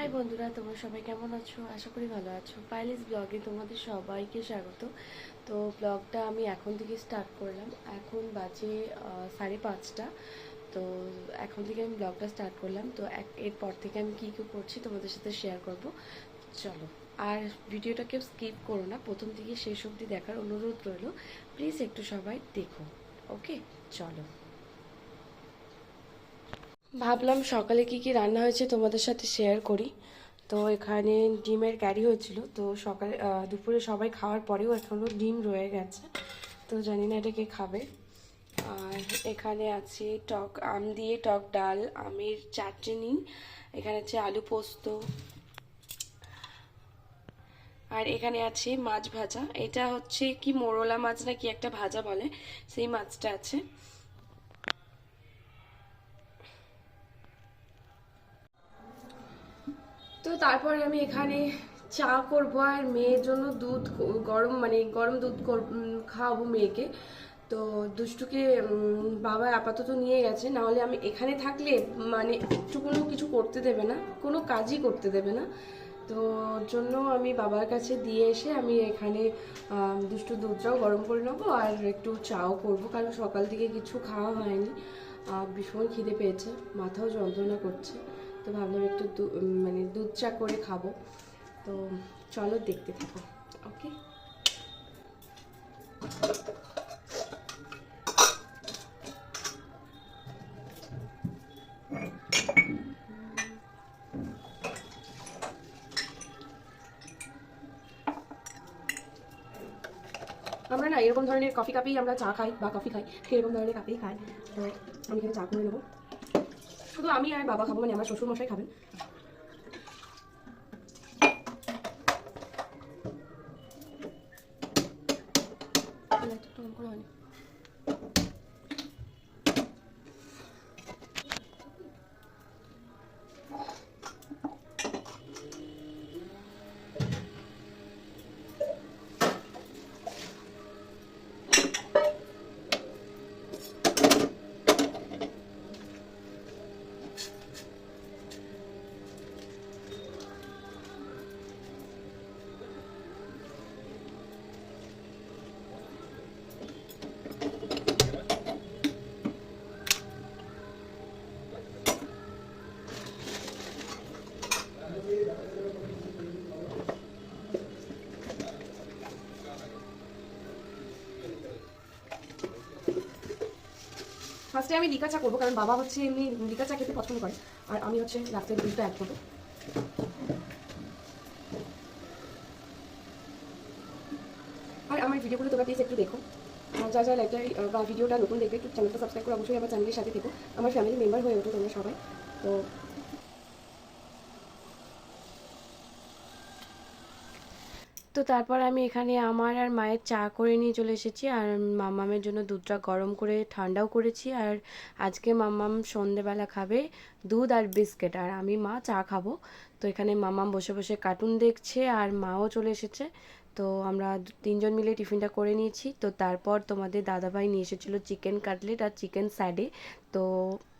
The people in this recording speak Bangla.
হাই বন্ধুরা, তোমরা সবাই কেমন আছো? আশা করি ভালো আছো। পাইলিস ব্লগে তোমাদের সবাইকে স্বাগত। তো ব্লগটা আমি এখন থেকে স্টার্ট করলাম। এখন বাজে সাড়ে পাঁচটা। তো এখন থেকে আমি ব্লগটা স্টার্ট করলাম। তো এরপর থেকে আমি কী কী করছি তোমাদের সাথে শেয়ার করব। চলো। আর ভিডিওটা কেউ স্কিপ করো না। প্রথম থেকে শেষ অবধি দেখার অনুরোধ রইল। প্লিজ একটু সবাই দেখো। ওকে চলো। ভাবলাম সকালে কি কি রান্না হয়েছে তোমাদের সাথে শেয়ার করি। তো এখানে ডিমের ক্যারি হয়েছিল। তো সকালে দুপুরে সবাই খাওয়ার পরেও এখনও ডিম রয়ে গেছে। তো জানি না এটা কে খাবে। আর এখানে আছে টক, আম দিয়ে টক ডাল, আমের চাটনি, এখানে আছে আলু পোস্ত। আর এখানে আছে মাছ ভাজা। এটা হচ্ছে কি মোরলা মাছ না কি একটা ভাজা বলে? সেই মাছটা আছে। তারপরে আমি এখানে চা করব আর মেয়ের জন্য দুধ গরম মানে গরম দুধ খাওয়াবো মেয়েকে। তো দুষ্টুকে বাবা আপাতত নিয়ে গেছে। না হলে আমি এখানে থাকলে মানে একটু কিছু করতে দেবে না, কোনো কাজই করতে দেবে না। তো জন্য আমি বাবার কাছে দিয়ে এসে আমি এখানে দুষ্টু দুধটাও গরম করে নেব আর একটু চাও করব। কারণ সকাল থেকে কিছু খাওয়া হয়নি। ভীষণ খিদে পেয়েছে, মাথাও যন্ত্রণা করছে। তো ভাবলাম একটু মানে দুধ চা করে খাব। তো চলো দেখতে থাকো, ওকে? আমরা না এরকম ধরনের কফি কাপেই আমরা চা খাই বা কফি খাই, এরকম ধরনের কাপেই খাই। তো আমি এখানে চা করে নেব। শুধু আমি আর বাবা খাব মানে আমার শ্বশুর মশাই খাবেন করা হয়নি। ফার্স্টে আমি লিকা চা করব, কারণ বাবা হচ্ছে এমনি লিকা চা খেতে পছন্দ করে। আর আমি হচ্ছে রাত্রে দুধটা অ্যাড করব। আর আমার ভিডিওগুলো তোমরা প্লিজ একটু দেখো। যা যা লাইটার বা ভিডিওটা নতুন দেখবে, একটু চ্যানেলটা সাবস্ক্রাইব করে অবশ্যই আমার চ্যানেলের সাথে থেকো। আমার ফ্যামিলি মেম্বার হয়ে ওঠো তোমরা সবাই। তো তো তারপর আমি এখানে আমার আর মায়ের চা করে নিয়ে চলে এসেছি আর মাম্মামের জন্য দুধটা গরম করে ঠান্ডাও করেছি আর আজকে মাম্মাম সন্ধেবেলা খাবে দুধ আর বিস্কিট আর আমি মা চা খাব। তো এখানে মাম্মাম বসে বসে কার্টুন দেখছে আর মাও চলে এসেছে। তো আমরা তিনজন মিলে টিফিনটা করে নিয়েছি। তো তারপর তোমাদের দাদাভাই নিয়ে এসেছিল চিকেন কাটলেট আর চিকেন স্যাডে। তো